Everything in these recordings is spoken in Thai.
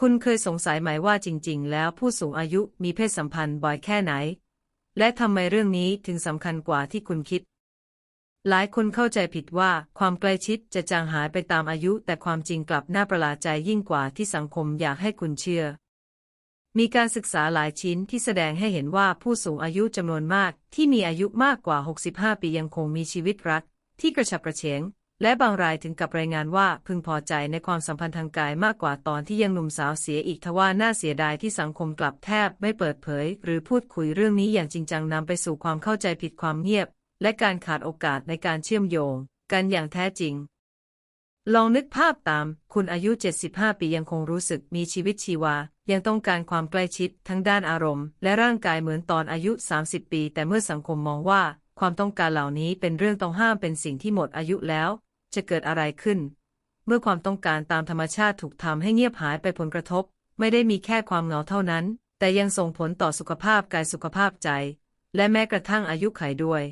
คุณเคยสงสัยไหมว่าจริง ๆ แล้วผู้สูงอายุมีเพศสัมพันธ์บ่อยแค่ไหน และทำไมเรื่องนี้ถึงสำคัญกว่าที่คุณคิด หลายคนเข้าใจผิดว่าความใกล้ชิดจะจางหายไปตามอายุ แต่ความจริงกลับน่าประหลาดใจยิ่งกว่าที่สังคมอยากให้คุณเชื่อ มีการศึกษาหลายชิ้นที่แสดงให้เห็นว่าผู้สูงอายุจำนวนมากที่มีอายุมากกว่า 65 ปียังคงมีชีวิตรัก ที่กระฉับกระเฉง และบางรายถึงกับรายงานว่าพึงพอใจในความสัมพันธ์ทางกายมากกว่าตอนที่ยังหนุ่มสาวเสียอีกทว่าน่าเสียดายที่สังคมกลับแทบไม่เปิดเผย หรือพูดคุยเรื่องนี้อย่างจริงจังนำไปสู่ความเข้าใจผิดความเงียบ และการขาดโอกาสในการเชื่อมโยง กันอย่างแท้จริง ลองนึกภาพตาม คุณอายุ 75 ปียังคงรู้สึกมีชีวิตชีวา ยังต้องการความใกล้ชิดทั้งด้านอารมณ์ และร่างกายเหมือนตอนอายุ 30 ปี แต่เมื่อสังคมมองว่า ความต้องการเหล่านี้เป็นเรื่องต้องห้ามเป็นสิ่งที่หมดอายุแล้ว จะเกิดอะไรขึ้น เมื่อความต้องการตามธรรมชาติถูกทำให้เงียบหายไปผลกระทบ ไม่ได้มีแค่ความเหงาเท่านั้น แต่ยังส่งผลต่อสุขภาพกายสุขภาพใจ และแม้กระทั่งอายุขัยด้วย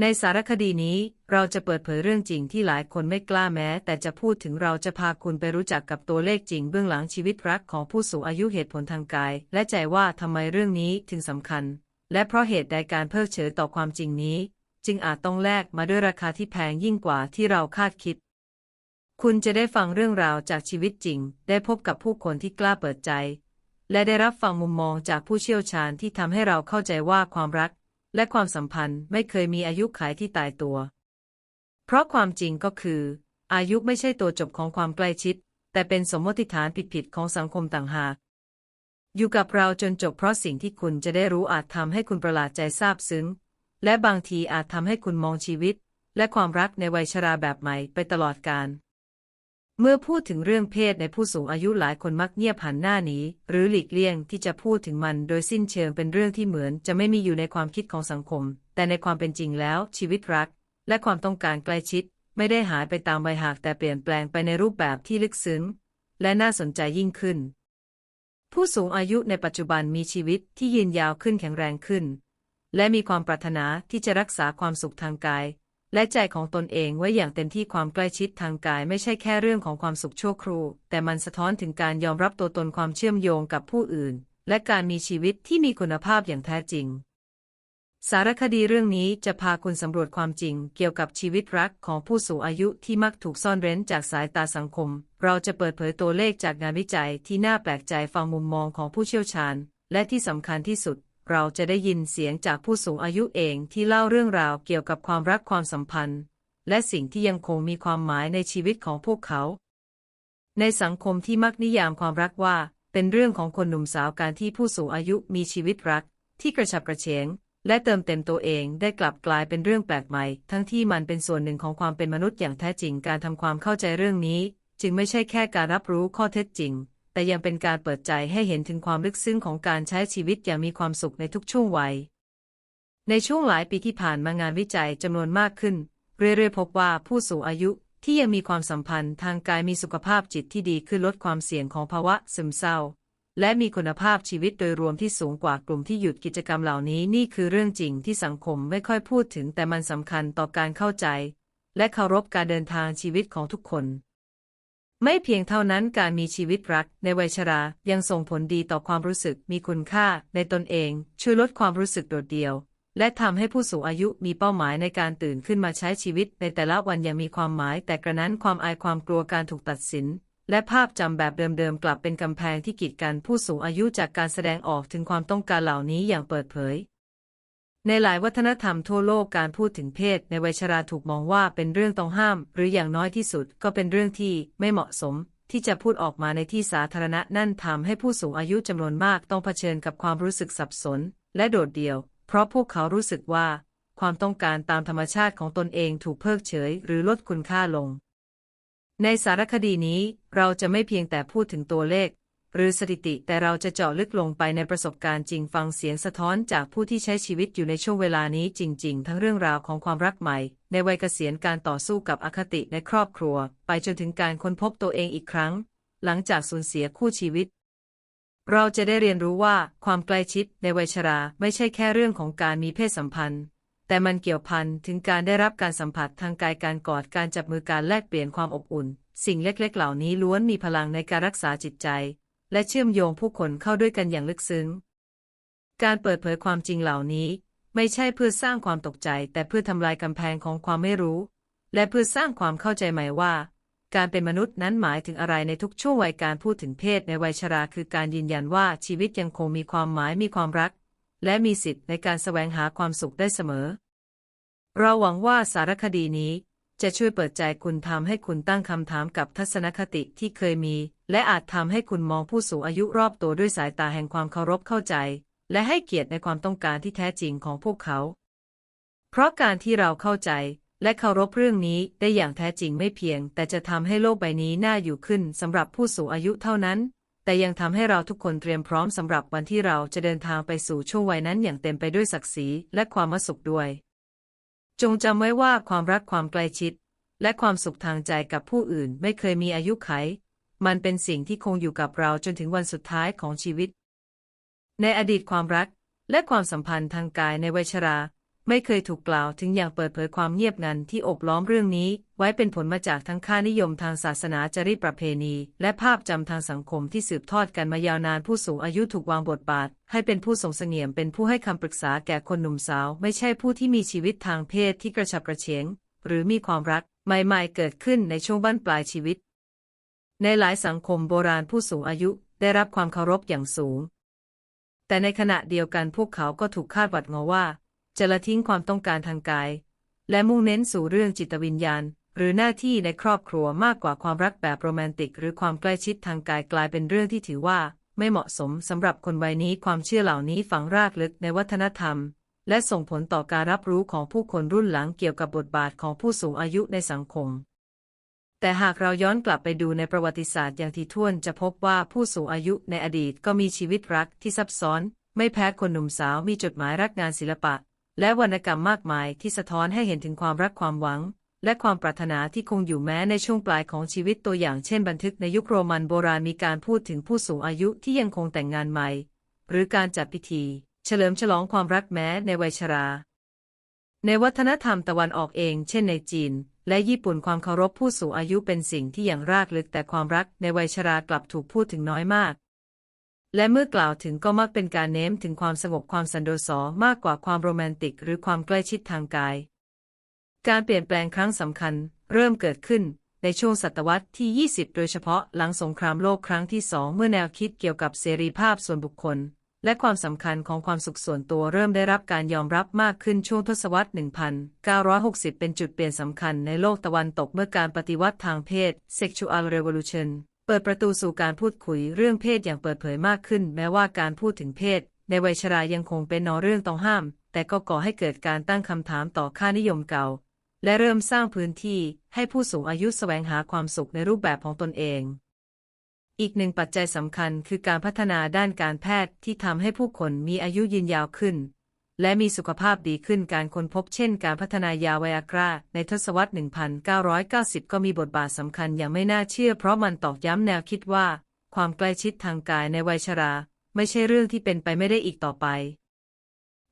ในสารคดีนี้เราจะเปิดเผยเรื่องจริงที่หลายคนไม่กล้าแม้ แต่จะพูดถึงเราจะพาคุณไปรู้จักกับตัวเลขจริงเบื้องหลังชีวิตรักของผู้สูงอายุเหตุผลทางกาย และใจว่าทำไมเรื่องนี้ถึงสำคัญ และเพราะเหตุใดการเพิกเฉยต่อความจริงนี้ จึงอาจต้องแลกมาด้วยราคาที่แพงยิ่งกว่าที่เราคาดคิด คุณจะได้ฟังเรื่องราวจากชีวิตจริง ได้พบกับผู้คนที่กล้าเปิดใจ และได้รับฟังมุมมองจากผู้เชี่ยวชาญที่ทำให้เราเข้าใจว่าความรัก และความสัมพันธ์ไม่เคยมีอายุขัยที่ตายตัว เพราะความจริงก็คือ อายุไม่ใช่ตัวจบของความใกล้ชิด แต่เป็นสมมติฐานผิดๆของสังคมต่างหากอยู่กับเราจนจบเพราะสิ่งที่คุณจะได้รู้อาจทำให้คุณประหลาดใจซาบซึ้ง และบางทีอาจทำให้คุณมองชีวิต และความรักในวัยชราแบบใหม่ไปตลอดกาลเมื่อพูดถึงเรื่องเพศในผู้สูงอายุหลายคนมักเงียบหันหน้าหนีหรือหลีกเลี่ยงที่จะพูดถึงมันโดยสิ้นเชิงเป็นเรื่องที่เหมือนจะไม่มีอยู่ในความคิดของสังคม แต่ในความเป็นจริงแล้ว ชีวิตรัก และความต้องการใกล้ชิด ไม่ได้หายไปตามวัยหากแต่เปลี่ยนแปลงไปในรูปแบบที่ลึกซึ้ง และน่าสนใจยิ่งขึ้น ผู้สูงอายุในปัจจุบันมีชีวิตที่ยืนยาวขึ้นแข็งแรงขึ้น และมีความปรารถนาที่จะรักษาความสุขทางกาย และใจของตนเองไว้อย่างเต็มที่ความใกล้ชิดทางกายไม่ใช่แค่เรื่องของความสุขชั่วครู่แต่มันสะท้อนถึงการยอมรับตัวตนความเชื่อมโยงกับผู้อื่น และการมีชีวิตที่มีคุณภาพอย่างแท้จริง สารคดีเรื่องนี้จะพาคุณสำรวจความจริง เกี่ยวกับชีวิตรักของผู้สูงอายุที่มักถูกซ่อนเร้นจากสายตาสังคม เราจะเปิดเผยตัวเลขจากงานวิจัยที่น่าแปลกใจฟังมุมมองของผู้เชี่ยวชาญ และที่สำคัญที่สุด เราจะได้ยินเสียงจากผู้สูงอายุเองที่เล่าเรื่องราวเกี่ยวกับความรักความสัมพันธ์ และสิ่งที่ยังคงมีความหมายในชีวิตของพวกเขา ในสังคมที่มักนิยามความรักว่า เป็นเรื่องของคนหนุ่มสาวการที่ผู้สูงอายุมีชีวิตรัก ที่กระฉับกระเฉงและเติมเต็มตัวเองได้กลับกลายเป็นเรื่องแปลกใหม่ ทั้งที่มันเป็นส่วนหนึ่งของความเป็นมนุษย์อย่างแท้จริงการทำความเข้าใจเรื่องนี้ จึงไม่ใช่แค่การรับรู้ข้อเท็จจริง แต่ยังเป็นการเปิดใจให้เห็นถึงความลึกซึ้งของการใช้ชีวิตอย่างมีความสุขในทุกช่วงวัย ในช่วงหลายปีที่ผ่านมางานวิจัยจำนวนมากขึ้น เรื่อยๆ พบว่าผู้สูงอายุที่ยังมีความสัมพันธ์ทางกายมีสุขภาพจิตที่ดีขึ้นลดความเสี่ยงของภาวะซึมเศร้า และมีคุณภาพชีวิตโดยรวมที่สูงกว่ากลุ่มที่หยุดกิจกรรมเหล่านี้นี่คือเรื่องจริงที่สังคมไม่ค่อยพูดถึงแต่มันสำคัญต่อการเข้าใจ และเคารพการเดินทางชีวิตของทุกคน ไม่เพียงเท่านั้นการมีชีวิตรักในวัยชรา ยังส่งผลดีต่อความรู้สึกมีคุณค่าในตนเอง ช่วยลดความรู้สึกโดดเดี่ยว และทำให้ผู้สูงอายุมีเป้าหมายในการตื่นขึ้นมาใช้ชีวิตในแต่ละวันย่างมีความหมาย แต่กระนั้นความอายความกลัวการถูกตัดสิน และภาพจำแบบเดิมๆกลับเป็นกำแพงที่กีดกันผู้สูงอายุจากการแสดงออกถึงความต้องการเหล่านี้อย่างเปิดเผย ในหลายวัฒนธรรมทั่วโลกการพูดถึงเพศในวัยชราถูกมองว่าเป็นเรื่องต้องห้าม หรืออย่างน้อยที่สุดก็เป็นเรื่องที่ไม่เหมาะสม ที่จะพูดออกมาในที่สาธารณะนั่นทำให้ผู้สูงอายุจำนวนมากต้องเผชิญกับความรู้สึกสับสน และโดดเดี่ยว เพราะพวกเขารู้สึกว่า ความต้องการตามธรรมชาติของตนเองถูกเพิกเฉย หรือลดคุณค่าลง ในสารคดีนี้เราจะไม่เพียงแต่พูดถึงตัวเลข หรือสถิติ แต่เราจะเจาะลึกลงไปในประสบการณ์จริงฟังเสียงสะท้อนจากผู้ที่ใช้ชีวิตอยู่ในช่วงเวลานี้จริง ๆ ทั้งเรื่องราวของความรักใหม่ ในวัยเกษียณการต่อสู้กับอคติในครอบครัว ไปจนถึงการค้นพบตัวเองอีกครั้ง หลังจากสูญเสียคู่ชีวิต เราจะได้เรียนรู้ว่าความใกล้ชิดในวัยชราไม่ใช่แค่เรื่องของการมีเพศสัมพันธ์แต่มันเกี่ยวพันถึงการได้รับการสัมผัสทางกายการกอดการจับมือการแลกเปลี่ยนความอบอุ่น สิ่งเล็กๆ เหล่านี้ล้วนมีพลังในการรักษาจิตใจ และเชื่อมโยงผู้คนเข้าด้วยกันอย่างลึกซึ้ง การเปิดเผยความจริงเหล่านี้ไม่ใช่เพื่อสร้างความตกใจ แต่เพื่อทำลายกำแพงของความไม่รู้ และเพื่อสร้างความเข้าใจใหม่ว่า การเป็นมนุษย์นั้นหมายถึงอะไรในทุกช่วงวัยการพูดถึงเพศในวัยชราคือการยืนยันว่าชีวิตยังคงมีความหมายมีความรัก และมีสิทธิ์ในการแสวงหาความสุขได้เสมอ เราหวังว่าสารคดีนี้ จะช่วยเปิดใจคุณทำให้คุณตั้งคำถามกับทัศนคติที่เคยมี และอาจทำให้คุณมองผู้สูงอายุรอบตัวด้วยสายตาแห่งความเคารพเข้าใจ และให้เกียรติในความต้องการที่แท้จริงของพวกเขา เพราะการที่เราเข้าใจและเคารพเรื่องนี้ได้อย่างแท้จริงไม่เพียง แต่จะทำให้โลกใบนี้น่าอยู่ขึ้นสำหรับผู้สูงอายุเท่านั้น แต่ยังทำให้เราทุกคนเตรียมพร้อมสำหรับวันที่เราจะเดินทางไปสู่ช่วงวัยนั้นอย่างเต็มไปด้วยศักดิ์ศรีและความสุขด้วย จงจำไว้ว่าความรักความใกล้ชิด และความสุขทางใจกับผู้อื่นไม่เคยมีอายุไข มันเป็นสิ่งที่คงอยู่กับเราจนถึงวันสุดท้ายของชีวิต ในอดีตความรักและความสัมพันธ์ทางกายในวัยชรา ไม่เคยถูกกล่าวถึงอย่างเปิดเผยความเงียบงันที่อบล้อมเรื่องนี้ ไว้เป็นผลมาจากทั้งค่านิยมทางศาสนาจริตประเพณี และภาพจำทางสังคมที่สืบทอดกันมายาวนานผู้สูงอายุถูกวางบทบาท ให้เป็นผู้ทรงเสงี่ยมเป็นผู้ให้คำปรึกษาแก่คนหนุ่มสาว ไม่ใช่ผู้ที่มีชีวิตทางเพศที่กระฉับกระเฉงหรือมีความรักใหม่ๆเกิดขึ้นในช่วงบั้นปลายชีวิต ในหลายสังคมโบราณผู้สูงอายุได้รับความเคารพอย่างสูง แต่ในขณะเดียวกันพวกเขาก็ถูกคาดหวังอว่า จะละทิ้งความต้องการทางกาย และมุ่งเน้นสู่เรื่องจิตวิญญาณ หรือหน้าที่ในครอบครัวมากกว่าความรักแบบโรแมนติก หรือความใกล้ชิดทางกายกลายเป็นเรื่องที่ถือว่า ไม่เหมาะสมสำหรับคนวัยนี้ความเชื่อเหล่านี้ฝังรากลึกในวัฒนธรรม และส่งผลต่อการรับรู้ของผู้คนรุ่นหลังเกี่ยวกับบทบาทของผู้สูงอายุในสังคมแต่หากเราย้อนกลับไปดูในประวัติศาสตร์อย่างที่วนจะพบว่าผู้สูงอายุในอดีตก็มีชีวิตรักที่ซับซ้อน ไม่แพ้คนหนุ่มสาวมีจดหมายรักงานศิลปะ และวรรณกรรมมากมายที่สะท้อนให้เห็นถึงความรักความหวัง และความปรารถนาที่คงอยู่แม้ในช่วงปลายของชีวิตตัวอย่างเช่นบันทึกในยุคโรมันโบราณมีการพูดถึงผู้สูงอายุที่ยังคงแต่งงานใหม่ หรือการจัดพิธี เฉลิมฉลองความรักแม้ในวัยชรา ในวัฒนธรรมตะวันออกเอง เช่นในจีน และญี่ปุ่นความเคารพผู้สูงอายุเป็นสิ่งที่อย่างรากลึกแต่ความรักในวัยชรากลับถูกพูดถึงน้อยมาก และเมื่อกล่าวถึงก็มักเป็นการเน้นถึงความสงบความสันโดษมากกว่าความโรแมนติก หรือความใกล้ชิดทางกาย การเปลี่ยนแปลงครั้งสำคัญ เริ่มเกิดขึ้นในช่วงศตวรรษที่ 20 โดยเฉพาะหลังสงครามโลกครั้งที่สองเมื่อแนวคิดเกี่ยวกับเสรีภาพส่วนบุคคล และความสำคัญของความสุขส่วนตัวเริ่มได้รับการยอมรับมากขึ้นช่วงทศวรรษ 1960 เป็นจุดเปลี่ยนสำคัญในโลกตะวันตกเมื่อการปฏิวัติทางเพศ Sexual Revolution เปิดประตูสู่การพูดคุยเรื่องเพศอย่างเปิดเผยมากขึ้น แม้ว่าการพูดถึงเพศ ในวัยชรายังคงเป็นนอเรื่องต้องห้าม แต่ก็ก่อให้เกิดการตั้งคำถามต่อค่านิยมเก่า และเริ่มสร้างพื้นที่ให้ผู้สูงอายุแสวงหาความสุขในรูปแบบของตนเอง อีกหนึ่งปัจจัยสำคัญคือการพัฒนาด้านการแพทย์ที่ทำให้ผู้คนมีอายุยืนยาวขึ้น และมีสุขภาพดีขึ้นการค้นพบเช่นการพัฒนายาไวอากราในทศวรรษ 1990 ก็มีบทบาทสำคัญอย่างไม่น่าเชื่อ เพราะมันตอกย้ำแนวคิดว่า ความใกล้ชิดทางกายในวัยชรา ไม่ใช่เรื่องที่เป็นไปไม่ได้อีกต่อไป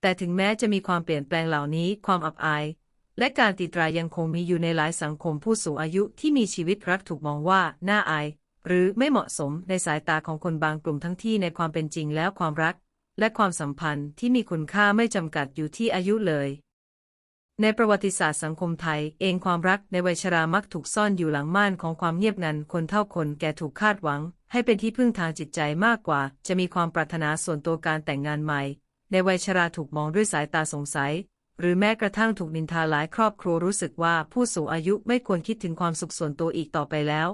แต่ถึงแม้จะมีความเปลี่ยนแปลงเหล่านี้ ความอับอาย และการตีตรายังคงมีอยู่ในหลายสังคมผู้สูงอายุที่มีชีวิตรักถูกมองว่าน่าอาย หรือไม่เหมาะสมในสายตาของคนบางกลุ่มทั้งที่ในความเป็นจริงแล้วความรัก และความสัมพันธ์ที่มีคุณค่าไม่จำกัดอยู่ที่อายุเลย ในประวัติศาสตร์สังคมไทย เองความรักในวัยชรามักถูกซ่อนอยู่หลังม่านของความเงียบงันคนเท่าคนแก่ถูกคาดหวัง ให้เป็นที่พึ่งทางจิตใจมากกว่า จะมีความปรารถนาส่วนตัวการแต่งงานใหม่ ในวัยชราถูกมองด้วยสายตาสงสัย หรือแม้กระทั่งถูกนินทาหลายครอบครัวรู้สึกว่าผู้สูงอายุไม่ควรคิดถึงความสุขส่วนตัวอีกต่อไปแล้ว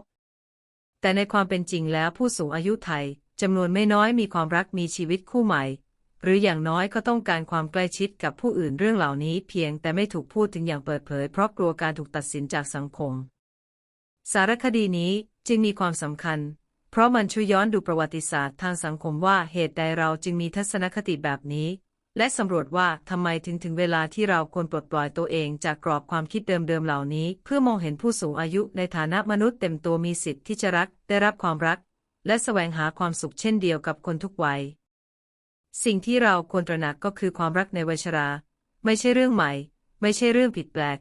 แต่ในความเป็นจริงแล้วผู้สูงอายุไทย จำนวนไม่น้อยมีความรักมีชีวิตคู่ใหม่ หรืออย่างน้อยก็ต้องการความใกล้ชิดกับผู้อื่นเรื่องเหล่านี้เพียงแต่ไม่ถูกพูดถึงอย่างเปิดเผย เพราะกลัวการถูกตัดสินจากสังคม สารคดีนี้จึงมีความสำคัญ เพราะมันช่วยย้อนดูประวัติศาสตร์ทางสังคมว่าเหตุใดเราจึงมีทัศนคติแบบนี้ และสำรวจว่าทำไมถึงถึงเวลาที่เราควรปลดปล่อยตัวเองจากกรอบความคิดเดิมๆเหล่านี้ เพื่อมองเห็นผู้สูงอายุในฐานะมนุษย์เต็มตัวมีสิทธิ์ที่จะรัก ได้รับความรัก และแสวงหาความสุขเช่นเดียวกับคนทุกวัย สิ่งที่เราควรตระหนักก็คือความรักในวัยชรา ไม่ใช่เรื่องใหม่ ไม่ใช่เรื่องผิดแปลก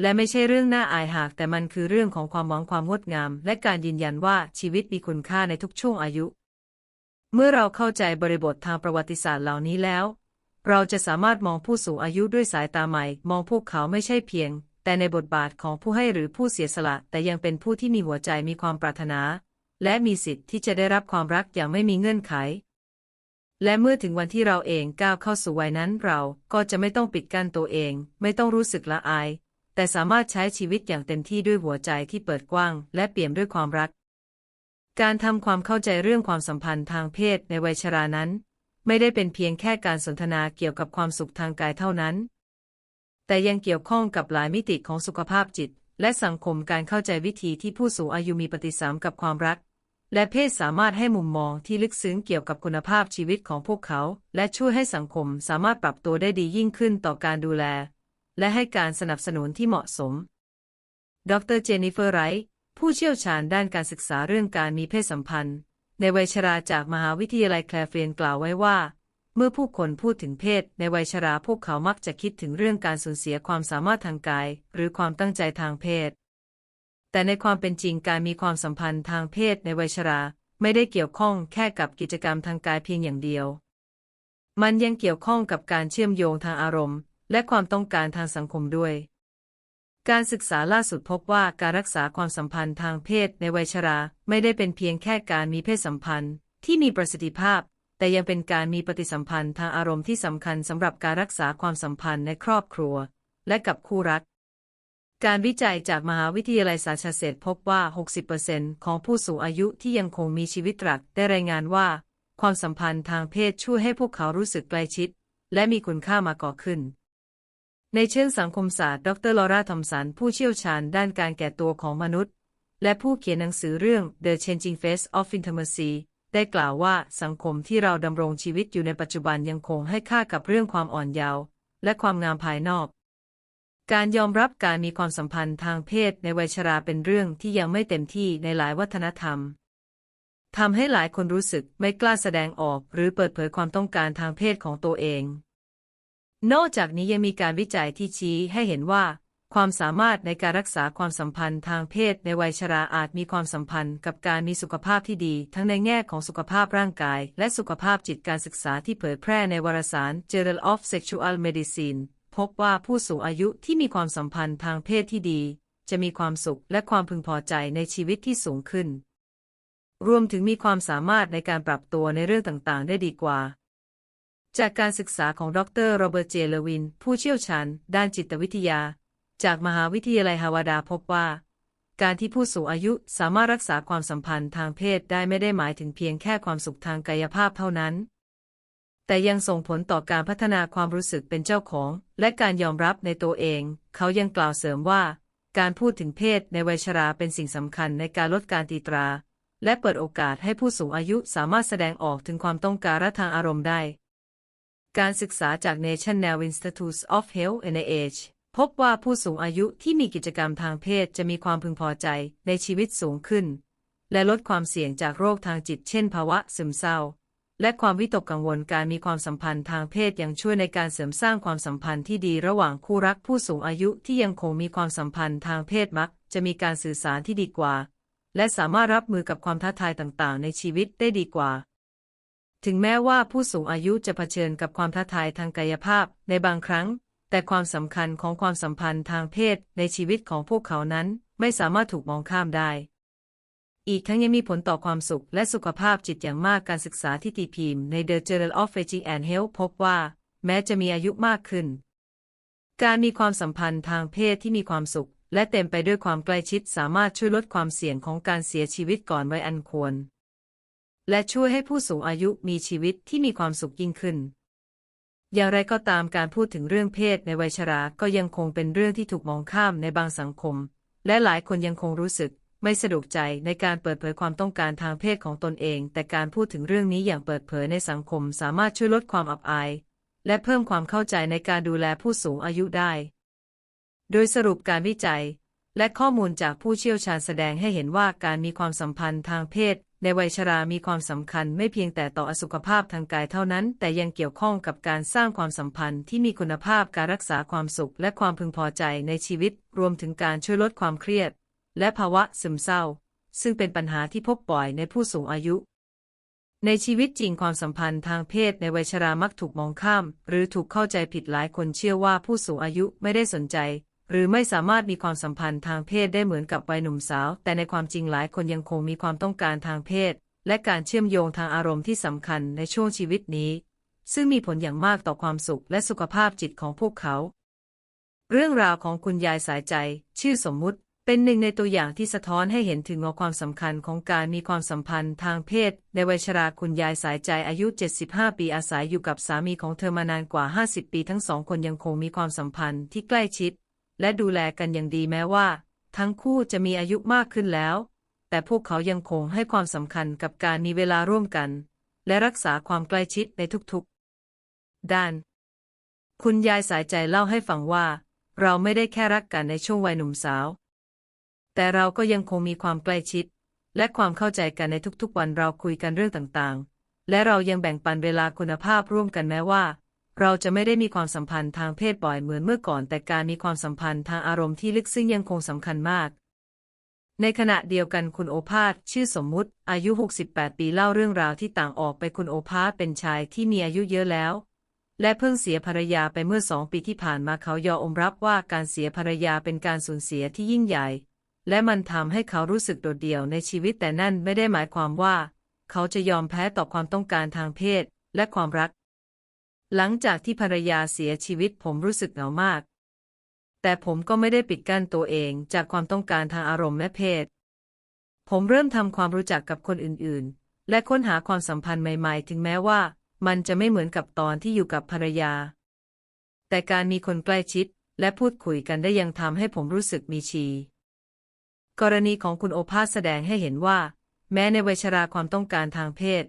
และไม่ใช่เรื่องน่าอายหาก แต่มันคือเรื่องของความหวังความงดงาม และการยืนยันว่าชีวิตมีคุณค่าในทุกช่วงอายุ เมื่อเราเข้าใจบริบททางประวัติศาสตร์เหล่านี้แล้ว เราจะสามารถมองผู้สูงอายุด้วยสายตาใหม่ มองพวกเขาไม่ใช่เพียงแต่ในบทบาทของผู้ให้หรือผู้เสียสละ แต่ยังเป็นผู้ที่มีหัวใจมีความปรารถนา และมีสิทธิ์ที่จะได้รับความรักอย่างไม่มีเงื่อนไข และเมื่อถึงวันที่เราเองก้าวเข้าสู่วัยนั้นเราก็จะไม่ต้องปิดกั้นตัวเอง ไม่ต้องรู้สึกละอาย แต่สามารถใช้ชีวิตอย่างเต็มที่ด้วยหัวใจที่เปิดกว้าง และเปี่ยมด้วยความรัก การทำความเข้าใจเรื่องความสัมพันธ์ทางเพศในวัยชรานั้น ไม่ได้เป็นเพียงแค่การสนทนาเกี่ยวกับความสุขทางกายเท่านั้น แต่ยังเกี่ยวข้องกับหลายมิติของสุขภาพจิต และสังคมการเข้าใจวิธีที่ผู้สูงอายุมีปฏิสัมกับความรัก และเพศสามารถให้มุมมองที่ลึกซึ้งเกี่ยวกับคุณภาพชีวิตของพวกเขา และช่วยให้สังคมสามารถปรับตัวได้ดียิ่งขึ้นต่อการดูแล และให้การสนับสนุนที่เหมาะสม ดรเจนนิเฟอร์ไรท์ผู้เชี่ยวชาญด้านการศึกษาเรื่องการมีเพศสัมพันธ์ ในวัยชราจากมหาวิทยาลัยแคลเฟนกล่าวไว้ว่า เมื่อผู้คนพูดถึงเพศ ในวัยชราพวกเขามักจะคิดถึงเรื่องการสูญเสียความสามารถทางกาย หรือความตั้งใจทางเพศ แต่ในความเป็นจริงการมีความสัมพันธ์ทางเพศในวัยชรา ไม่ได้เกี่ยวข้องแค่กับกิจกรรมทางกายเพียงอย่างเดียว มันยังเกี่ยวข้องกับการเชื่อมโยงทางอารมณ์ และความต้องการทางสังคมด้วย การศึกษาล่าสุดพบว่าการรักษาความสัมพันธ์ทางเพศในวัยชราไม่ได้เป็นเพียงแค่การมีเพศสัมพันธ์ที่มีประสิทธิภาพ แต่ยังเป็นการมีปฏิสัมพันธ์ทางอารมณ์ที่สำคัญสำหรับการรักษาความสัมพันธ์ในครอบครัว และกับคู่รัก การวิจัยจากมหาวิทยาลัยสาชาเศษพบว่า 60%ของผู้สูงอายุที่ยังคงมีชีวิตตรักได้รายงานว่า ความสัมพันธ์ทางเพศช่วยให้พวกเขารู้สึกใกล้ชิด และมีคุณค่ามาก่อขึ้น ในเชิงสังคมศาสตร์ ดรลอร่าทอมสัน ผู้เชี่ยวชาญด้านการแก่ตัวของมนุษย์ และผู้เขียนหนังสือเรื่อง The Changing Face of Intimacy ได้กล่าวว่าสังคมที่เราดำรงชีวิตอยู่ในปัจจุบันยังคงให้ค่ากับเรื่องความอ่อนเยาว์และความงามภายนอก การยอมรับการมีความสัมพันธ์ทางเพศในวัยชราเป็นเรื่องที่ยังไม่เต็มที่ในหลายวัฒนธรรมทำให้หลายคนรู้สึกไม่กล้าแสดงออกหรือเปิดเผยความต้องการทางเพศของตัวเอง นอกจากนี้ยังมีการวิจัยที่ชี้ให้เห็นว่า ความสามารถในการรักษาความสัมพันธ์ทางเพศในวัยชราอาจมีความสัมพันธ์กับการมีสุขภาพที่ดี ทั้งในแง่ของสุขภาพร่างกาย และสุขภาพจิตการศึกษาที่เผยแพร่ในวารสาร Journal of Sexual Medicine พบว่าผู้สูงอายุที่มีความสัมพันธ์ทางเพศที่ดี จะมีความสุขและความพึงพอใจในชีวิตที่สูงขึ้น รวมถึงมีความสามารถในการปรับตัวในเรื่องต่างๆ ได้ดีกว่า จากการศึกษาของดรโรเบิร์ตเจเลวิน ผู้เชี่ยวชาญ ด้านจิตวิทยา จากมหาวิทยาลัยฮาวาดาพบว่า การที่ผู้สูงอายุสามารถรักษาความสัมพันธ์ทางเพศได้ไม่ได้หมายถึงเพียงแค่ความสุขทางกายภาพเท่านั้น แต่ยังส่งผลต่อการพัฒนาความรู้สึกเป็นเจ้าของ และการยอมรับในตัวเอง เขายังกล่าวเสริมว่า การพูดถึงเพศในวัยชราเป็นสิ่งสำคัญในการลดการตีตรา และเปิดโอกาสให้ผู้สูงอายุสามารถแสดงออกถึงความต้องการทางอารมณ์ได้ การศึกษาจาก National Institutes of Health and Age พบว่าผู้สูงอายุที่มีกิจกรรมทางเพศจะมีความพึงพอใจในชีวิตสูงขึ้น และลดความเสี่ยงจากโรคทางจิตเช่นภาวะซึมเศร้า และความวิตกกังวลการมีความสัมพันธ์ทางเพศยังช่วยในการเสริมสร้างความสัมพันธ์ที่ดีระหว่างคู่รักผู้สูงอายุที่ยังคงมีความสัมพันธ์ทางเพศมัก จะมีการสื่อสารที่ดีกว่า และสามารถรับมือกับความท้าทายต่างๆ ในชีวิตได้ดีกว่า ถึงแม้ว่าผู้สูงอายุจะเผชิญกับความท้าทายทางกายภาพในบางครั้ง แต่ความสำคัญของความสัมพันธ์ทางเพศในชีวิตของพวกเขานั้น ไม่สามารถถูกมองข้ามได้ อีกทั้งยังมีผลต่อความสุขและสุขภาพจิตอย่างมากการศึกษาที่ตีพิมพ์ใน The Journal of Aging and Health พบว่า แม้จะมีอายุมากขึ้น การมีความสัมพันธ์ทางเพศที่มีความสุข และเต็มไปด้วยความใกล้ชิดสามารถช่วยลดความเสี่ยงของการเสียชีวิตก่อนวัยอันควร และช่วยให้ผู้สูงอายุมีชีวิตที่มีความสุขยิ่งขึ้น อย่างไรก็ตามการพูดถึงเรื่องเพศในวัยชราก็ยังคงเป็นเรื่องที่ถูกมองข้ามในบางสังคม และหลายคนยังคงรู้สึก ไม่สะดวกใจในการเปิดเผยความต้องการทางเพศของตนเอง แต่การพูดถึงเรื่องนี้อย่างเปิดเผยในสังคมสามารถช่วยลดความอับอาย และเพิ่มความเข้าใจในการดูแลผู้สูงอายุได้ โดยสรุปการวิจัย และข้อมูลจากผู้เชี่ยวชาญแสดงให้เห็นว่าการมีความสัมพันธ์ทางเพศ ในวัยชรามีความสำคัญไม่เพียงแต่ต่ออสุขภาพทางกายเท่านั้น แต่ยังเกี่ยวข้องกับการสร้างความสัมพันธ์ที่มีคุณภาพการรักษาความสุข และความพึงพอใจในชีวิต รวมถึงการช่วยลดความเครียด และภาวะซึมเศร้า ซึ่งเป็นปัญหาที่พบบ่อยในผู้สูงอายุ ในชีวิตจริงความสัมพันธ์ทางเพศในวัยชรามักถูกมองข้าม หรือถูกเข้าใจผิดหลายคนเชื่อว่าผู้สูงอายุไม่ได้สนใจ หรือไม่สามารถมีความสัมพันธ์ทางเพศได้เหมือนกับวัยหนุ่มสาว แต่ในความจริงหลายคนยังคงมีความต้องการทางเพศ และการเชื่อมโยงทางอารมณ์ที่สำคัญในช่วงชีวิตนี้ ซึ่งมีผลอย่างมากต่อความสุขและสุขภาพจิตของพวกเขาเรื่องราวของคุณยายสายใจ ชื่อสมมุติ เป็นหนึ่งในตัวอย่างที่สะท้อนให้เห็นถึงความสำคัญของการมีความสัมพันธ์ทางเพศ ในวัยชราคุณยายสายใจอายุ 75 ปีอาศัยอยู่กับสามีของเธอมานานกว่า 50 ปีทั้งสองคนยังคงมีความสัมพันธ์ที่ใกล้ชิด และดูแลกันอย่างดีแม้ว่า ทั้งคู่จะมีอายุมากขึ้นแล้ว แต่พวกเขายังคงให้ความสำคัญกับการมีเวลาร่วมกัน และรักษาความใกล้ชิดในทุกๆ ด้าน คุณยายสายใจเล่าให้ฟังว่า เราไม่ได้แค่รักกันในช่วงวัยหนุ่มสาว แต่เราก็ยังคงมีความใกล้ชิด และความเข้าใจกันในทุกๆวันเราคุยกันเรื่องต่างๆ และเรายังแบ่งปันเวลาคุณภาพร่วมกันแม้ว่า เราจะไม่ได้มีความสัมพันธ์ทางเพศบ่อยเหมือนเมื่อก่อน แต่การมีความสัมพันธ์ทางอารมณ์ที่ลึกซึ้งยังคงสำคัญมาก ในขณะเดียวกันคุณโอภาสชื่อสมมุติ อายุ 68 ปีเล่าเรื่องราวที่ต่างออกไปคุณโอภาสเป็นชายที่มีอายุเยอะแล้วและเพิ่งเสียภรรยาไปเมื่อสองปีที่ผ่านมาเขายอมรับว่าการเสียภรรยาเป็นการสูญเสียที่ยิ่งใหญ่ และมันทำให้เขารู้สึกโดดเดี่ยวในชีวิตแต่นั่นไม่ได้หมายความว่า เขาจะยอมแพ้ต่อความต้องการทางเพศและความรัก หลังจากที่ภรรยาเสียชีวิตผมรู้สึกเหงามาก แต่ผมก็ไม่ได้ปิดกั้นตัวเองจากความต้องการทางอารมณ์และเพศ ผมเริ่มทำความรู้จักกับคนอื่นๆ และค้นหาความสัมพันธ์ใหม่ๆ ถึงแม้ว่า มันจะไม่เหมือนกับตอนที่อยู่กับภรรยา แต่การมีคนใกล้ชิดและพูดคุยกันได้ยังทำให้ผมรู้สึกมีชี กรณีของคุณโอภาสแสดงให้เห็นว่า แม้ในวัยชราความต้องการทางเพศ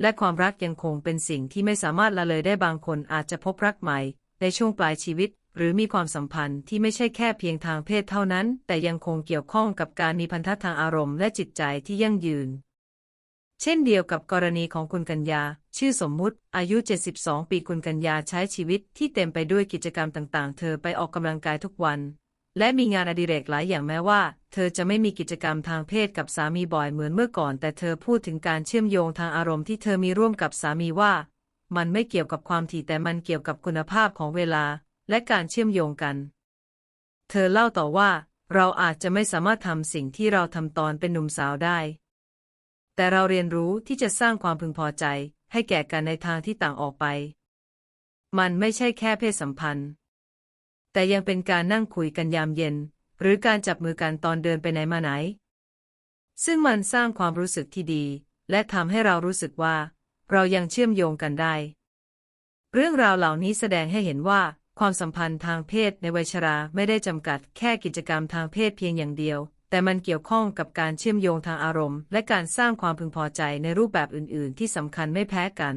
และความรักยังคงเป็นสิ่งที่ไม่สามารถละเลยได้บางคนอาจจะพบรักใหม่ ในช่วงปลายชีวิต หรือมีความสัมพันธ์ที่ไม่ใช่แค่เพียงทางเพศเท่านั้น แต่ยังคงเกี่ยวข้องกับการมีพันธะทางอารมณ์และจิตใจที่ยั่งยืน เช่นเดียวกับกรณีของคุณกัญญา ชื่อสมมุติ อายุ 72 ปีคุณกัญญาใช้ชีวิตที่เต็มไปด้วยกิจกรรมต่าง ๆ เธอไปออกกำลังกายทุกวัน และมีงานอดิเรกหลายอย่างแม้ว่า เธอจะไม่มีกิจกรรมทางเพศกับสามีบ่อยเหมือนเมื่อก่อน แต่เธอพูดถึงการเชื่อมโยงทางอารมณ์ที่เธอมีร่วมกับสามีว่า มันไม่เกี่ยวกับความถี่แต่มันเกี่ยวกับคุณภาพของเวลา และการเชื่อมโยงกัน เธอเล่าต่อว่า เราอาจจะไม่สามารถทำสิ่งที่เราทำตอนเป็นหนุ่มสาวได้ แต่เราเรียนรู้ที่จะสร้างความพึงพอใจ ให้แก่กันในทางที่ต่างออกไป มันไม่ใช่แค่เพศสัมพันธ์ แต่ยังเป็นการนั่งคุยกันยามเย็น หรือการจับมือกันตอนเดินไปไหนมาไหน ซึ่งมันสร้างความรู้สึกที่ดี และทำให้เรารู้สึกว่า เรายังเชื่อมโยงกันได้ เรื่องราวเหล่านี้แสดงให้เห็นว่า ความสัมพันธ์ทางเพศในวัยชราไม่ได้จำกัดแค่กิจกรรมทางเพศเพียงอย่างเดียว แต่มันเกี่ยวข้องกับการเชื่อมโยงทางอารมณ์ และการสร้างความพึงพอใจในรูปแบบอื่น ๆ ที่สำคัญไม่แพ้กัน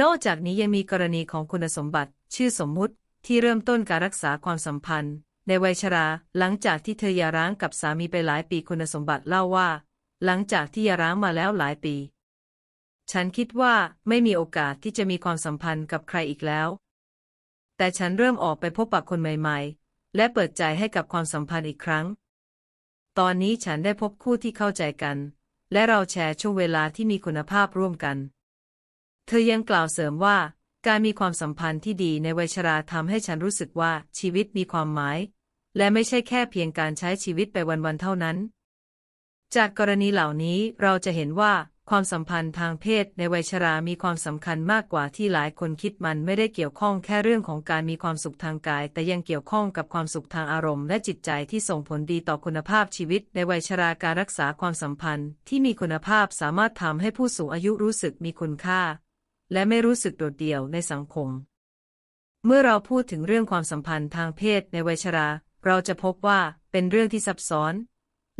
นอกจากนี้ยังมีกรณีของคุณสมบัติ ชื่อสมมุติ ที่เริ่มต้นการรักษาความสัมพันธ์ ในวัยชรา หลังจากที่เธอหย่าร้างกับสามีไปหลายปีคุณสมบัติเล่าว่า หลังจากที่หย่าร้างมาแล้วหลายปี ฉันคิดว่าไม่มีโอกาสที่จะมีความสัมพันธ์กับใครอีกแล้ว แต่ฉันเริ่มออกไปพบปะคนใหม่ ๆ และเปิดใจให้กับความสัมพันธ์อีกครั้ง ตอนนี้ฉันได้พบคู่ที่เข้าใจกัน และเราแชร์ช่วงเวลาที่มีคุณภาพร่วมกัน เธอยังกล่าวเสริมว่า การมีความสัมพันธ์ที่ดีในวัยชราทำให้ฉันรู้สึกว่าชีวิตมีความหมาย และไม่ใช่แค่เพียงการใช้ชีวิตไปวันๆเท่านั้น จากกรณีเหล่านี้เราจะเห็นว่าความสัมพันธ์ทางเพศในวัยชรามีความสำคัญมากกว่าที่หลายคนคิดมันไม่ได้เกี่ยวข้องแค่เรื่องของการมีความสุขทางกาย แต่ยังเกี่ยวข้องกับความสุขทางอารมณ์และจิตใจที่ส่งผลดีต่อคุณภาพชีวิตในวัยชราการรักษาความสัมพันธ์ที่มีคุณภาพสามารถทำให้ผู้สูงอายุรู้สึกมีคุณค่า และไม่รู้สึกโดดเดี่ยวในสังคม เมื่อเราพูดถึงเรื่องความสัมพันธ์ทางเพศในวัยชรา เราจะพบว่าเป็นเรื่องที่ซับซ้อน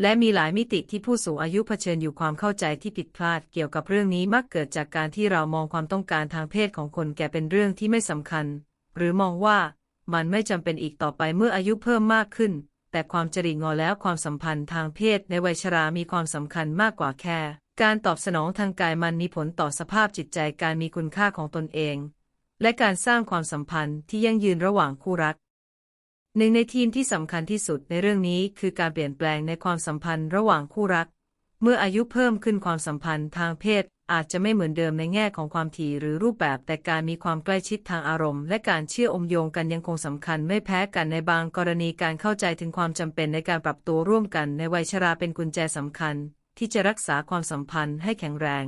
และมีหลายมิติที่ผู้สูงอายุเผชิญอยู่ความเข้าใจที่ผิดพลาด เกี่ยวกับเรื่องนี้มักเกิดจากการที่เรามองความต้องการทางเพศของคนแก่เป็นเรื่องที่ไม่สำคัญ หรือมองว่ามันไม่จำเป็นอีกต่อไปเมื่ออายุเพิ่มมากขึ้น แต่ความจริงงอแล้วความสัมพันธ์ทางเพศในวัยชรามีความสำคัญมากกว่าแค่ การตอบสนองทางกายมันมีผลต่อสภาพจิตใจการมีคุณค่าของตนเอง และการสร้างความสัมพันธ์ที่ยั่งยืนระหว่างคู่รัก หนึ่งในทีมที่สำคัญที่สุดในเรื่องนี้คือการเปลี่ยนแปลงในความสัมพันธ์ระหว่างคู่รัก เมื่ออายุเพิ่มขึ้นความสัมพันธ์ทางเพศอาจจะไม่เหมือนเดิมในแง่ของความถี่หรือรูปแบบ แต่การมีความใกล้ชิดทางอารมณ์ และการเชื่ออมโยงกันยังคงสำคัญไม่แพ้กันในบางกรณีการเข้าใจถึงความจำเป็นในการปรับตัวร่วมกันในวัยชราเป็นกุญแจสำคัญ ที่จะรักษาความสัมพันธ์ให้แข็งแรง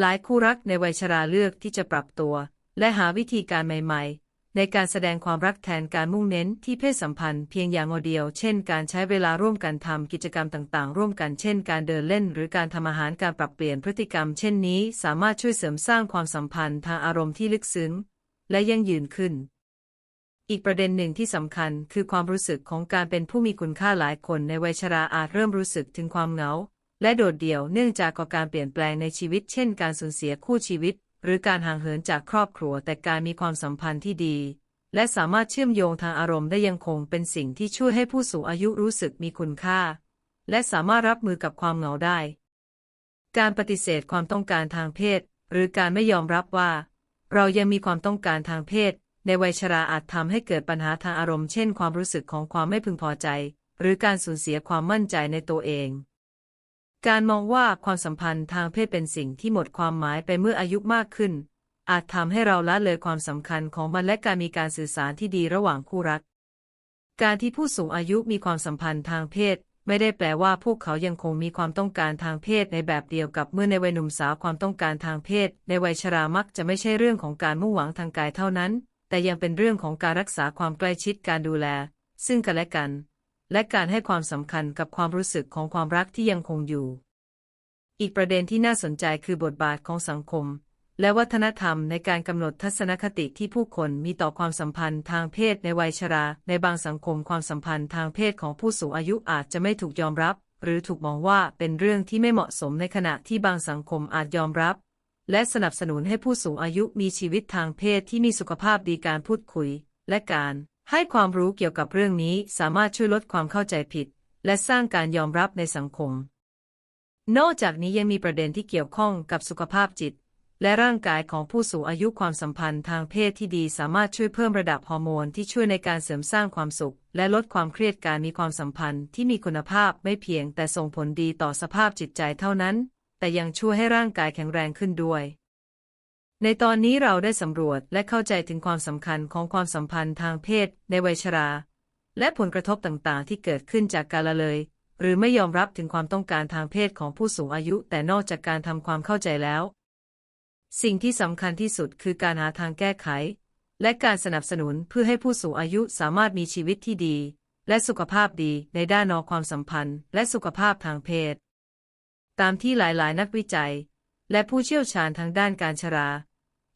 หลายคู่รักในวัยชราเลือกที่จะปรับตัว และหาวิธีการใหม่ ๆ ในการแสดงความรักแทนการมุ่งเน้นที่เพศสัมพันธ์เพียงอย่างเดียว เช่น การใช้เวลาร่วมกันทำกิจกรรมต่าง ๆ ร่วมกัน เช่น การเดินเล่น หรือการทำอาหารการปรับเปลี่ยนพฤติกรรม เช่นนี้ สามารถช่วยเสริมสร้างความสัมพันธ์ทางอารมณ์ที่ลึกซึ้ง และยั่งยืนขึ้นอีกประเด็นหนึ่งที่สำคัญคือความรู้สึกของการเป็นผู้มีคุณค่าหลายคนในวัยชราอาจเริ่มรู้สึกถึงความเหงา และโดดเดี่ยวเนื่องจากก่อการเปลี่ยนแปลงในชีวิต เช่น การสูญเสียคู่ชีวิต หรือการห่างเหินจากครอบครัว แต่การมีความสัมพันธ์ที่ดี และสามารถเชื่อมโยงทางอารมณ์ได้ยังคงเป็นสิ่งที่ช่วยให้ผู้สูงอายุรู้สึกมีคุณค่า และสามารถรับมือกับความเหงาได้ การปฏิเสธความต้องการทางเพศ หรือการไม่ยอมรับว่า เรายังมีความต้องการทางเพศ ในวัยชราอาจทำให้เกิดปัญหาทางอารมณ์ เช่น ความรู้สึกของความไม่พึงพอใจ หรือการสูญเสียความมั่นใจในตัวเอง การมองว่าความสัมพันธ์ทางเพศเป็นสิ่งที่หมดความหมายไปเมื่ออายุมากขึ้น อาจทำให้เราละเลยความสำคัญของมันและการมีการสื่อสารที่ดีระหว่างคู่รัก การที่ผู้สูงอายุมีความสัมพันธ์ทางเพศ ไม่ได้แปลว่าพวกเขายังคงมีความต้องการทางเพศในแบบเดียวกับเมื่อในวัยหนุ่มสาวความต้องการทางเพศ ในวัยชรามักจะไม่ใช่เรื่องของการมุ่งหวังทางกายเท่านั้น แต่ยังเป็นเรื่องของการรักษาความใกล้ชิดการดูแล ซึ่งกันและกัน และการให้ความสำคัญกับความรู้สึกของความรักที่ยังคงอยู่ อีกประเด็นที่น่าสนใจคือบทบาทของสังคม และวัฒนธรรมในการกำหนดทัศนคติที่ผู้คนมีต่อความสัมพันธ์ทางเพศในวัยชรา ในบางสังคมความสัมพันธ์ทางเพศของผู้สูงอายุอาจจะไม่ถูกยอมรับ หรือถูกมองว่าเป็นเรื่องที่ไม่เหมาะสมในขณะที่บางสังคมอาจยอมรับ และสนับสนุนให้ผู้สูงอายุมีชีวิตทางเพศที่มีสุขภาพดีการพูดคุย และการ ให้ความรู้เกี่ยวกับเรื่องนี้สามารถช่วยลดความเข้าใจผิด และสร้างการยอมรับในสังคม นอกจากนี้ยังมีประเด็นที่เกี่ยวข้องกับสุขภาพจิต และร่างกายของผู้สูงอายุความสัมพันธ์ทางเพศที่ดีสามารถช่วยเพิ่มระดับฮอร์โมนที่ช่วยในการเสริมสร้างความสุข และลดความเครียดการมีความสัมพันธ์ที่มีคุณภาพไม่เพียงแต่ส่งผลดีต่อสภาพจิตใจเท่านั้น แต่ยังช่วยให้ร่างกายแข็งแรงขึ้นด้วย ในตอนนี้เราได้สำรวจและเข้าใจถึงความสำคัญของความสัมพันธ์ทางเพศในวัยชรา และผลกระทบต่างๆ ที่เกิดขึ้นจากการละเลย หรือไม่ยอมรับถึงความต้องการทางเพศของผู้สูงอายุ แต่นอกจากการทำความเข้าใจแล้ว สิ่งที่สำคัญที่สุดคือการหาทางแก้ไข และการสนับสนุนเพื่อให้ผู้สูงอายุสามารถมีชีวิตที่ดี และสุขภาพดีในด้านนอความสัมพันธ์ และสุขภาพทางเพศ ตามที่หลายๆ นักวิจัย และผู้เชี่ยวชาญทางด้านการชรา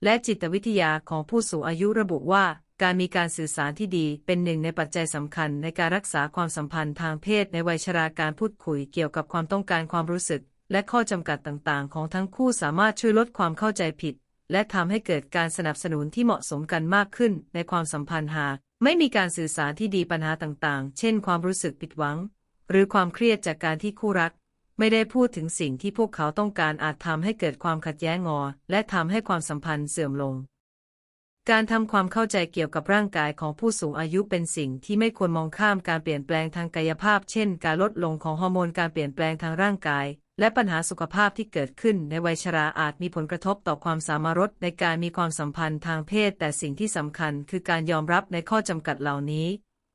และจิตวิทยาของผู้สูงอายุระบุว่า การมีการสื่อสารที่ดีเป็นหนึ่งในปัจจัยสำคัญในการรักษาความสัมพันธ์ทางเพศในวัยชราการพูดคุยเกี่ยวกับความต้องการความรู้สึก และข้อจำกัดต่างๆ ของทั้งคู่สามารถช่วยลดความเข้าใจผิด และทำให้เกิดการสนับสนุนที่เหมาะสมกันมากขึ้นในความสัมพันธ์หากไม่มีการสื่อสารที่ดีปัญหาต่างๆ เช่น ความรู้สึกผิดหวัง หรือความเครียดจากการที่คู่รัก ไม่ได้พูดถึงสิ่งที่พวกเขาต้องการอาจทำให้เกิดความขัดแย้งงอ และทำให้ความสัมพันธ์เสื่อมลง การทำความเข้าใจเกี่ยวกับร่างกายของผู้สูงอายุเป็นสิ่งที่ไม่ควรมองข้ามการเปลี่ยนแปลงทางกายภาพ เช่น การลดลงของฮอร์โมนการเปลี่ยนแปลงทางร่างกาย และปัญหาสุขภาพที่เกิดขึ้นในวัยชราอาจมีผลกระทบต่อความสามารถในการมีความสัมพันธ์ทางเพศ แต่สิ่งที่สำคัญคือการยอมรับในข้อจำกัดเหล่านี้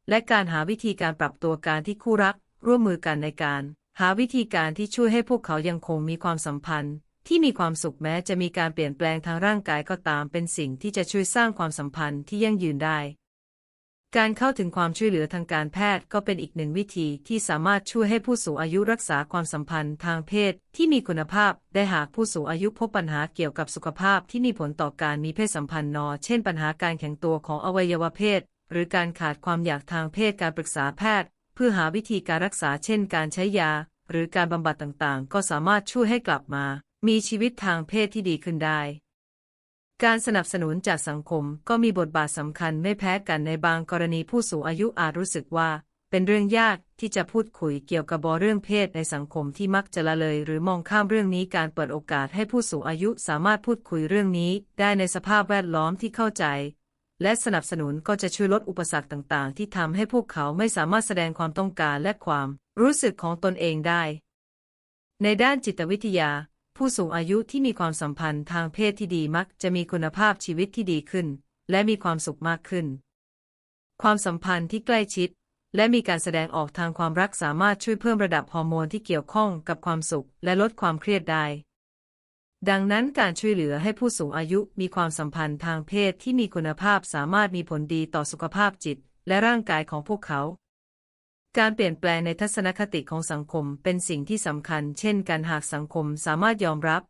และการหาวิธีการปรับตัวการที่คู่รัก ร่วมมือกันในการ หาวิธีการที่ช่วยให้พวกเขายังคงมีความสัมพันธ์ ที่มีความสุขแม้จะมีการเปลี่ยนแปลงทางร่างกายก็ตามเป็นสิ่งที่จะช่วยสร้างความสัมพันธ์ที่ยั่งยืนได้ การเข้าถึงความช่วยเหลือทางการแพทย์ก็เป็นอีกหนึ่งวิธีที่สามารถช่วยให้ผู้สูงอายุรักษาความสัมพันธ์ทางเพศ ที่มีคุณภาพได้หากผู้สูงอายุพบปัญหาเกี่ยวกับสุขภาพที่มีผลต่อการมีเพศสัมพันธ์นอ เช่น ปัญหาการแข็งตัวของอวัยวะเพศหรือการขาดความอยากทางเพศการปรึกษาแพทย์ เพื่อหาวิธีการรักษาเช่นการใช้ยา หรือการบำบัดต่างๆ ก็สามารถช่วยให้กลับมา มีชีวิตทางเพศที่ดีขึ้นได้ การสนับสนุนจากสังคมก็มีบทบาทสำคัญไม่แพ้กันในบางกรณีผู้สูงอายุอาจรู้สึกว่า เป็นเรื่องยากที่จะพูดคุยเกี่ยวกับบเรื่องเพศในสังคมที่มักจะละเลย หรือมองข้ามเรื่องนี้การเปิดโอกาสให้ผู้สูงอายุสามารถพูดคุยเรื่องนี้ ได้ในสภาพแวดล้อมที่เข้าใจ และสนับสนุนก็จะช่วยลดอุปสรรคต่าง ๆ ที่ทำให้พวกเขาไม่สามารถแสดงความต้องการและความรู้สึกของตนเองได้ ในด้านจิตวิทยา ผู้สูงอายุที่มีความสัมพันธ์ทางเพศที่ดีมักจะมีคุณภาพชีวิตที่ดีขึ้น และมีความสุขมากขึ้น ความสัมพันธ์ที่ใกล้ชิด และมีการแสดงออกทางความรักสามารถช่วยเพิ่มระดับฮอร์โมนที่เกี่ยวข้องกับความสุข และลดความเครียดได้ ดังนั้นการช่วยเหลือให้ผู้สูงอายุมีความสัมพันธ์ทางเพศที่มีคุณภาพสามารถมีผลดีต่อสุขภาพจิต และร่างกายของพวกเขา การเปลี่ยนแปลงในทัศนคติของสังคมเป็นสิ่งที่สำคัญ เช่นการหากสังคมสามารถยอมรับ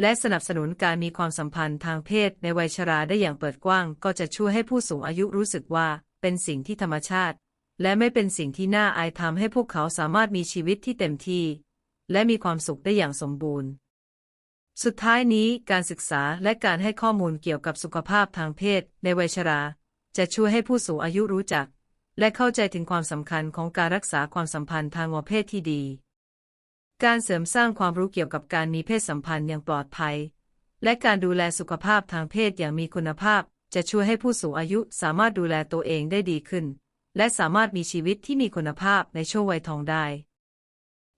และสนับสนุนการมีความสัมพันธ์ทางเพศในวัยชราได้อย่างเปิดกว้าง ก็จะช่วยให้ผู้สูงอายุรู้สึกว่าเป็นสิ่งที่ธรรมชาติ และไม่เป็นสิ่งที่น่าอายทำให้พวกเขาสามารถมีชีวิตที่เต็มที่ และมีความสุขได้อย่างสมบูรณ์ สุดท้ายนี้การศึกษาและการให้ข้อมูลเกี่ยวกับสุขภาพทางเพศ ในวัยชรา จะช่วยให้ผู้สูงอายุรู้จัก และเข้าใจถึงความสำคัญของการรักษาความสัมพันธ์ทางวเพศที่ดี การเสริมสร้างความรู้เกี่ยวกับการมีเพศสัมพันธ์อย่างปลอดภัย และการดูแลสุขภาพทางเพศอย่างมีคุณภาพ จะช่วยให้ผู้สูงอายุสามารถดูแลตัวเองได้ดีขึ้น และสามารถมีชีวิตที่มีคุณภาพในช่วงวัยทองได้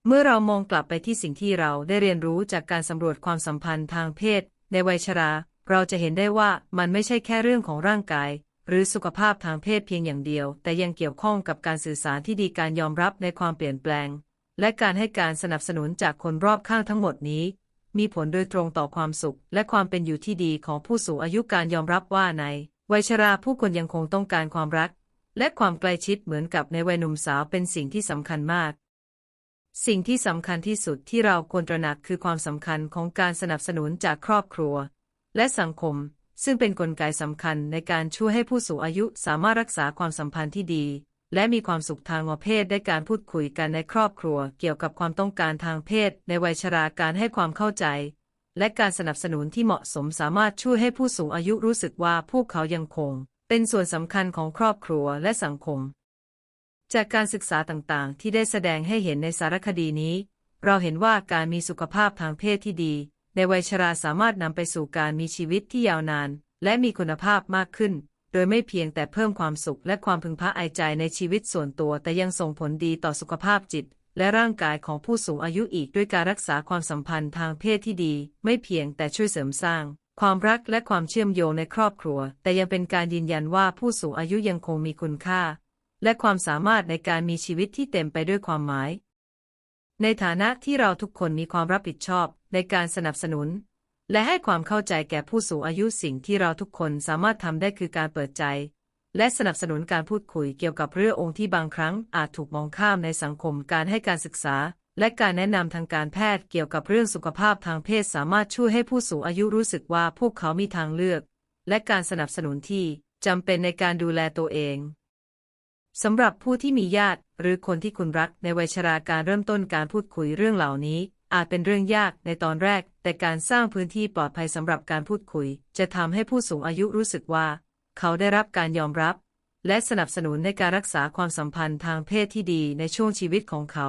เมื่อเรามองกลับไปที่สิ่งที่เราได้เรียนรู้จากการสำรวจความสัมพันธ์ทางเพศ ในวัยชรา เราจะเห็นได้ว่ามันไม่ใช่แค่เรื่องของร่างกาย หรือสุขภาพทางเพศเพียงอย่างเดียว แต่ยังเกี่ยวข้องกับการสื่อสารที่ดีการยอมรับในความเปลี่ยนแปลง และการให้การสนับสนุนจากคนรอบข้างทั้งหมดนี้ มีผลโดยตรงต่อความสุข และความเป็นอยู่ที่ดีของผู้สูงอายุการยอมรับว่าใน วัยชราผู้คนยังคงต้องการความรัก และความใกล้ชิดเหมือนกับในวัยหนุ่มสาวเป็นสิ่งที่สำคัญมาก สิ่งที่สำคัญที่สุดที่เราควรตระหนักคือความสำคัญของการสนับสนุนจากครอบครัว และสังคม ซึ่งเป็นนกลไกสำคัญในการช่วยให้ผู้สูงอายุสามารถรักษาความสัมพันธ์ที่ดี และมีความสุขทางเพศได้การพูดคุยกันในครอบครัว เกี่ยวกับความต้องการทางเพศ ในวัยชราการให้ความเข้าใจ และการสนับสนุนที่เหมาะสมสามารถช่วยให้ผู้สูงอายุรู้สึกว่าพวกเขายังคง เป็นส่วนสำคัญของครอบครัวและสังคม จากการศึกษาต่างๆ ที่ได้แสดงให้เห็นในสารคดีนี้ เราเห็นว่าการมีสุขภาพทางเพศที่ดี ในวัยชราสามารถนำไปสู่การมีชีวิตที่ยาวนาน และมีคุณภาพมากขึ้น โดยไม่เพียงแต่เพิ่มความสุขและความพึงพอใจในชีวิตส่วนตัว แต่ยังส่งผลดีต่อสุขภาพจิต และร่างกายของผู้สูงอายุอีกด้วยการรักษาความสัมพันธ์ทางเพศที่ดี ไม่เพียงแต่ช่วยเสริมสร้างความรักและความเชื่อมโยงในครอบครัว แต่ยังเป็นการยืนยันว่าผู้สูงอายุยังคงมีคุณค่า และความสามารถในการมีชีวิตที่เต็มไปด้วยความหมาย ในฐานะที่เราทุกคนมีความรับผิดชอบในการสนับสนุน และให้ความเข้าใจแก่ผู้สูงอายุสิ่งที่เราทุกคนสามารถทำได้คือการเปิดใจ และสนับสนุนการพูดคุยเกี่ยวกับเรื่ององค์ที่บางครั้งอาจถูกมองข้ามในสังคมการให้การศึกษาและการแนะนำทางการแพทย์เกี่ยวกับเรื่องสุขภาพทางเพศสามารถช่วยให้ผู้สูงอายุรู้สึกว่าพวกเขามีทางเลือก และการสนับสนุนที่จำเป็นในการดูแลตัวเอง สำหรับผู้ที่มีญาติหรือคนที่คุณรักในวัยชราการเริ่มต้นการพูดคุยเรื่องเหล่านี้ อาจเป็นเรื่องยากในตอนแรก แต่การสร้างพื้นที่ปลอดภัยสำหรับการพูดคุย จะทำให้ผู้สูงอายุรู้สึกว่า เขาได้รับการยอมรับ และสนับสนุนในการรักษาความสัมพันธ์ทางเพศที่ดีในช่วงชีวิตของเขา